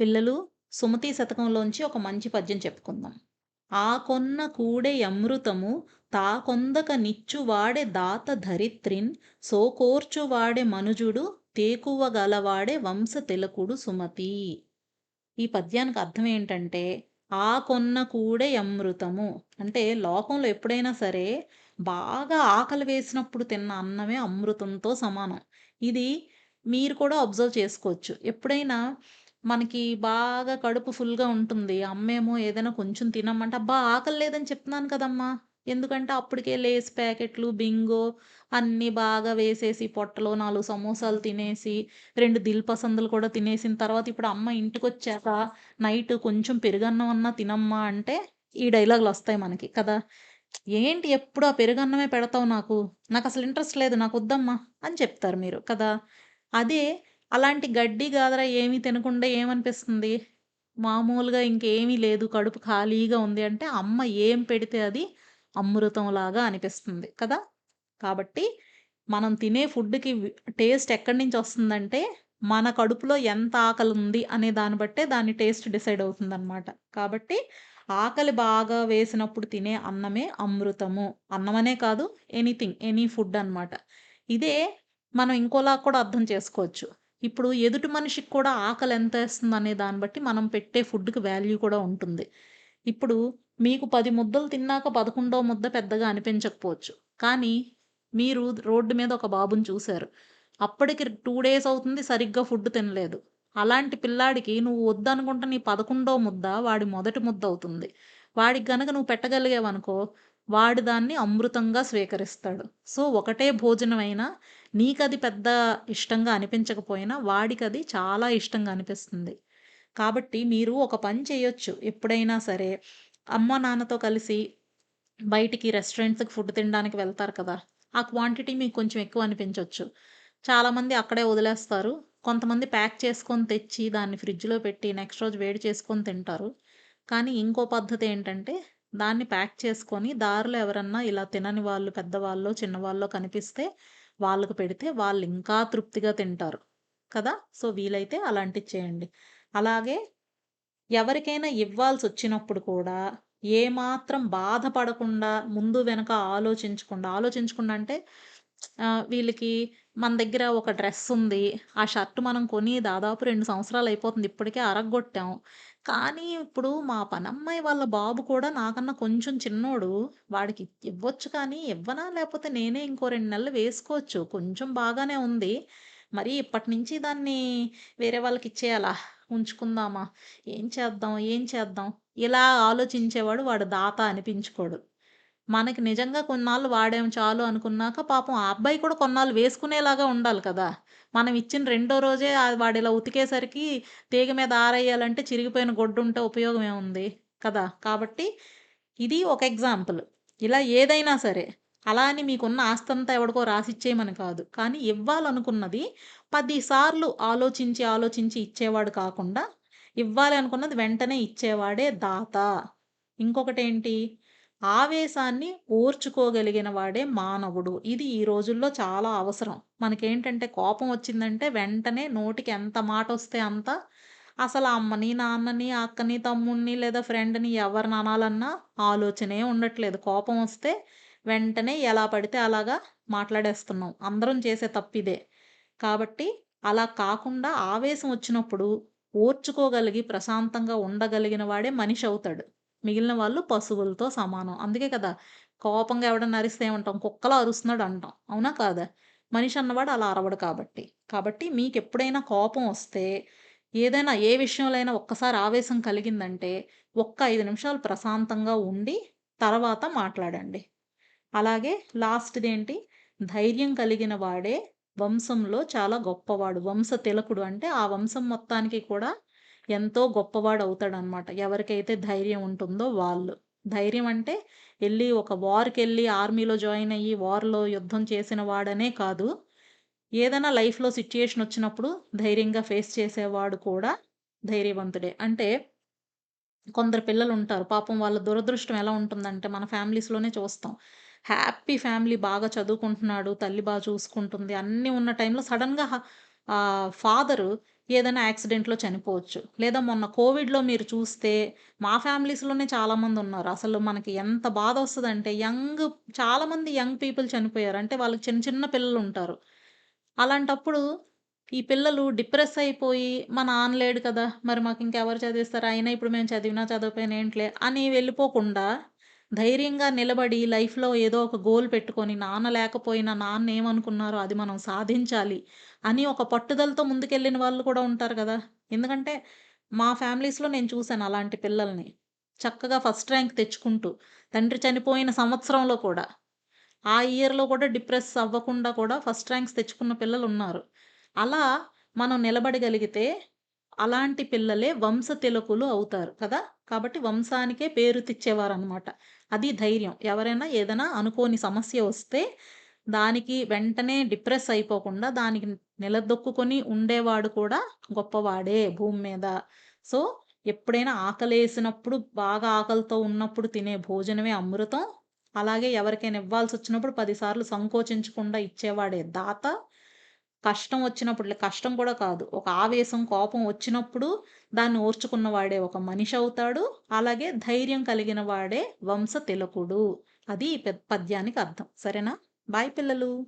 పిల్లలు సుమతి శతకంలోంచి ఒక మంచి పద్యం చెప్పుకుందాం. ఆ కొన్న కూడే అమృతము తాకొందక నిచ్చువాడే దాత ధరిత్రిన్ సోకోర్చువాడే మనుజుడు తేకువ గలవాడె వంశ తిలకుడు సుమతి. ఈ పద్యానికి అర్థం ఏంటంటే ఆ కొన్న కూడే అమృతము అంటే లోకంలో ఎప్పుడైనా సరే బాగా ఆకలి వేసినప్పుడు తిన్న అన్నమే అమృతంతో సమానం. ఇది మీరు కూడా అబ్జర్వ్ చేసుకోవచ్చు. ఎప్పుడైనా మనకి బాగా కడుపు ఫుల్‌గా ఉంటుంది. అమ్మేమో ఏదైనా కొంచెం తినమ్మంటే, "అబ్బా! ఆకలి లేదని చెప్తున్నాను కదమ్మా!" ఎందుకంటే అప్పటికే లేస్ ప్యాకెట్లు, బింగో అన్నీ బాగా వేసేసి పొట్టలో నాలుగు సమోసాలు తినేసి, రెండు దిల్ పసందులు కూడా తినేసిన తర్వాత ఇప్పుడు అమ్మ ఇంటికొచ్చాక నైట్ కొంచెం పెరుగన్నం అన్నా తినమ్మా అంటే ఈ డైలాగులొస్తాయి మనకి కదా! "ఏంటి ఎప్పుడు ఆ పెరుగన్నమే పెడతావు నాకు. నాకు అసలు ఇంట్రెస్ట్ లేదు. నాకు వద్దమ్మా అని చెప్తారు మీరు కదా! అదే అలాంటి గడ్డి గాదర ఏమీ తినకుండా ఏమనిపిస్తుంది? మామూలుగా ఇంకేమీ లేదు. కడుపు ఖాళీగా ఉంది అంటే అమ్మ ఏం పెడితే అది అమృతంలాగా అనిపిస్తుంది కదా! కాబట్టి మనం తినే ఫుడ్‌కి టేస్ట్ ఎక్కడి నుంచి వస్తుందంటే, మన కడుపులో ఎంత ఆకలి ఉంది అనే దాన్ని బట్టే దాని టేస్ట్ డిసైడ్ అవుతుందన్నమాట కాబట్టి ఆకలి బాగా వేసినప్పుడు తినే అన్నమే అమృతము. అన్నమనే కాదు ఎనీథింగ్, ఎనీ ఫుడ్ అనమాట. ఇదే మనం ఇంకోలా కూడా అర్థం చేసుకోవచ్చు. ఇప్పుడు ఎదుటి మనిషికి కూడా ఆకలి ఎంత వేస్తుంది అనే దాన్ని బట్టి మనం పెట్టే ఫుడ్‌కి వాల్యూ కూడా ఉంటుంది. ఇప్పుడు మీకు పది ముద్దలు తిన్నాక 11వ ముద్ద పెద్దగా అనిపించకపోవచ్చు. కానీ మీరు రోడ్డు మీద ఒక బాబుని చూశారు అప్పటికి టూ డేస్ అవుతుంది సరిగ్గా ఫుడ్ తినలేదు. అలాంటి పిల్లాడికి నువ్వు వద్దనుకుంటే నీ 11వ ముద్ద వాడి మొదటి ముద్ద అవుతుంది. వాడికి గనక నువ్వు పెట్టగలిగావనుకో, వాడు దాన్ని అమృతంగా స్వీకరిస్తాడు. సో, ఒకటే భోజనమైనా నీకు అది పెద్ద ఇష్టంగా అనిపించకపోయినా వాడికి అది చాలా ఇష్టంగా అనిపిస్తుంది. కాబట్టి మీరు ఒక పని చేయొచ్చు. ఎప్పుడైనా సరే అమ్మ, నాన్నతో కలిసి బయటికి రెస్టారెంట్స్‌కి ఫుడ్ తినడానికి వెళ్తారు కదా! ఆ క్వాంటిటీ మీకు కొంచెం ఎక్కువ అనిపించవచ్చు చాలామంది అక్కడే వదిలేస్తారు. కొంతమంది ప్యాక్ చేసుకొని తెచ్చి దాన్ని ఫ్రిడ్జ్‌లో పెట్టి నెక్స్ట్ రోజు వేడి చేసుకొని తింటారు. కానీ ఇంకో పద్ధతి ఏంటంటే దాన్ని ప్యాక్ చేసుకొని దారిలో ఎవరన్నా ఇలా తినని వాళ్ళు పెద్దవాళ్ళో, చిన్నవాళ్ళు కనిపిస్తే వాళ్ళకి పెడితే వాళ్ళు ఇంకా తృప్తిగా తింటారు. కదా! సో, వీలైతే అలాంటివి చేయండి. అలాగే ఎవరికైనా ఇవ్వాల్సి వచ్చినప్పుడు కూడా ఏమాత్రం బాధపడకుండా ముందు వెనక ఆలోచించకుండా, ఆలోచించకుండా అంటే వీళ్ళకి మన దగ్గర ఒక డ్రెస్ ఉంది. ఆ షర్ట్ మనం కొని దాదాపు రెండు సంవత్సరాలు అయిపోతుంది. ఇప్పటికే అరగొట్టాం కానీ ఇప్పుడు మా పనమ్మాయి వాళ్ళ బాబు కూడా నాకన్నా కొంచెం చిన్నోడు. వాడికి ఇవ్వచ్చు కానీ ఇవ్వనా? లేకపోతే నేనే ఇంకో రెండు నెలలు వేసుకోవచ్చు. కొంచెం బాగానే ఉంది. మరి ఇప్పటి నుంచి దాన్ని వేరే వాళ్ళకి ఇచ్చేయాలా ఉంచుకుందామా? ఏం చేద్దాం? ఏం చేద్దాం? ఇలా ఆలోచించేవాడు వాడు దాత అనిపించుకోడు. మనకి నిజంగా కొన్నాళ్ళు వాడాం చాలు అనుకున్నాక పాపం ఆ అబ్బాయి కూడా కొన్నాళ్ళు వేసుకునేలాగా ఉండాలి కదా! మనం ఇచ్చిన రెండో రోజే వాడు వాడిలా ఉతికేసరికి తీగ మీద ఆరేయాలంటే చిరిగిపోయిన గొడ్డు ఉంటే ఉపయోగం ఏముంది? కదా! కాబట్టి ఇది ఒక ఎగ్జాంపుల్. ఇలా ఏదైనా సరే అలా అని మీకున్న ఆస్తంతా ఎవడికో రాసిచ్చేయమని కాదు. కానీ ఇవ్వాలనుకున్నది పదిసార్లు ఆలోచించి, ఆలోచించి ఇచ్చేవాడు కాకుండా ఇవ్వాలి అనుకున్నది వెంటనే ఇచ్చేవాడే దాత. ఇంకొకటి ఏంటి ఆవేశాన్ని ఓర్చుకోగలిగిన వాడే మానవుడు. ఇది ఈ రోజుల్లో చాలా అవసరం. మనకేంటంటే కోపం వచ్చిందంటే వెంటనే నోటికి ఎంత మాట వస్తే అంత అసలు అమ్మని, నాన్నని, అక్కని, తమ్ముడిని లేదా ఫ్రెండ్‌ని ఎవరిని అనాలన్నా ఆలోచనే ఉండట్లేదు. కోపం వస్తే వెంటనే ఎలా పడితే అలాగా మాట్లాడేస్తున్నాం. అందరం చేసే తప్పిదే. కాబట్టి అలా కాకుండా ఆవేశం వచ్చినప్పుడు ఓర్చుకోగలిగి ప్రశాంతంగా ఉండగలిగిన వాడే మనిషి అవుతాడు. మిగిలిన వాళ్ళు పశువులతో సమానం. అందుకే కదా! కోపంగా ఎవడన్నా అరిస్తే ఏమంటాం? కుక్కలో అరుస్తున్నాడు అంటాం. అవునా? కాదా? మనిషి అన్నవాడు అలా అరవడు కాబట్టి. కాబట్టి మీకు ఎప్పుడైనా కోపం వస్తే ఏదైనా ఏ విషయంలో అయినా ఒక్కసారి ఆవేశం కలిగిందంటే ఒక్క ఐదు నిమిషాలు ప్రశాంతంగా ఉండి తర్వాత మాట్లాడండి. అలాగే లాస్ట్‌దేంటి ధైర్యం కలిగిన వాడే వంశంలో చాలా గొప్పవాడు. వంశ తిలకుడు అంటే ఆ వంశం మొత్తానికి కూడా ఎంతో గొప్పవాడు అవుతాడనమాట ఎవరికైతే ధైర్యం ఉంటుందో వాళ్ళు. ధైర్యం అంటే వెళ్ళి ఒక వార్కి వెళ్ళి ఆర్మీలో జాయిన్ అయ్యి వార్‌లో యుద్ధం చేసిన వాడనే కాదు. ఏదైనా లైఫ్‌లో సిచ్యుయేషన్ వచ్చినప్పుడు ధైర్యంగా ఫేస్ చేసేవాడు కూడా ధైర్యవంతుడే. అంటే కొందరు పిల్లలు ఉంటారు పాపం వాళ్ళ దురదృష్టం ఎలా ఉంటుందంటే మన ఫ్యామిలీస్‌లోనే చూస్తాం. హ్యాపీ ఫ్యామిలీ బాగా చదువుకుంటున్నాడు. తల్లి బాగా చూసుకుంటుంది. అన్నీ ఉన్న టైంలో సడన్గా ఫాదరు ఏదైనా యాక్సిడెంట్‌లో చనిపోవచ్చు. లేదా మొన్న కోవిడ్‌లో మీరు చూస్తే మా ఫ్యామిలీస్‌లోనే చాలామంది ఉన్నారు. అసలు మనకి ఎంత బాధ వస్తుందంటే యంగ్ చాలామంది యంగ్ పీపుల్ చనిపోయారు. అంటే వాళ్ళకి చిన్న చిన్న పిల్లలు ఉంటారు అలాంటప్పుడు ఈ పిల్లలు డిప్రెస్ అయిపోయి మా నాన్న లేడు కదా! మరి మాకు ఇంకెవరు చదివిస్తారు? అయినా ఇప్పుడు మేము చదివినా చదవకపోయినా ఏంట్లే అని వెళ్ళిపోకుండా ధైర్యంగా నిలబడి లైఫ్‌లో ఏదో ఒక గోల్ పెట్టుకొని నాన్న లేకపోయినా నాన్న ఏమనుకున్నారో అది మనం సాధించాలి అని ఒక పట్టుదలతో ముందుకెళ్ళిన వాళ్ళు కూడా ఉంటారు కదా! ఎందుకంటే మా ఫ్యామిలీస్‌లో నేను చూసాను అలాంటి పిల్లల్ని. చక్కగా ఫస్ట్ ర్యాంక్ తెచ్చుకుంటూ తండ్రి చనిపోయిన సంవత్సరంలో కూడా ఆ ఇయర్‌లో కూడా డిప్రెస్ అవ్వకుండా కూడా ఫస్ట్ ర్యాంక్స్ తెచ్చుకున్న పిల్లలు ఉన్నారు అలా మనం నిలబడగలిగితే అలాంటి పిల్లలే వంశ తిలకులు అవుతారు కదా! కాబట్టి వంశానికే పేరు తెచ్చేవారనమాట. అది ధైర్యం. ఎవరైనా ఏదైనా అనుకోని సమస్య వస్తే దానికి వెంటనే డిప్రెస్ అయిపోకుండా దానికి నిలదొక్కుకొని ఉండేవాడు కూడా గొప్పవాడే భూమి మీద. సో, ఎప్పుడైనా ఆకలేసినప్పుడు బాగా ఆకలితో ఉన్నప్పుడు తినే భోజనమే అమృతం. అలాగే ఎవరికైనా ఇవ్వాల్సి వచ్చినప్పుడు పదిసార్లు సంకోచించకుండా ఇచ్చేవాడే దాత. కష్టం వచ్చినప్పుడు కష్టం కూడా కాదు. ఒక ఆవేశం, కోపం వచ్చినప్పుడు దాన్ని ఓర్చుకున్న వాడే ఒక మనిషవుతాడు. అలాగే ధైర్యం కలిగిన వాడే వంశ తిలకుడు. అది ఈ పద్యానికి అర్థం. సరేనా? బాయ్ పిల్లలు.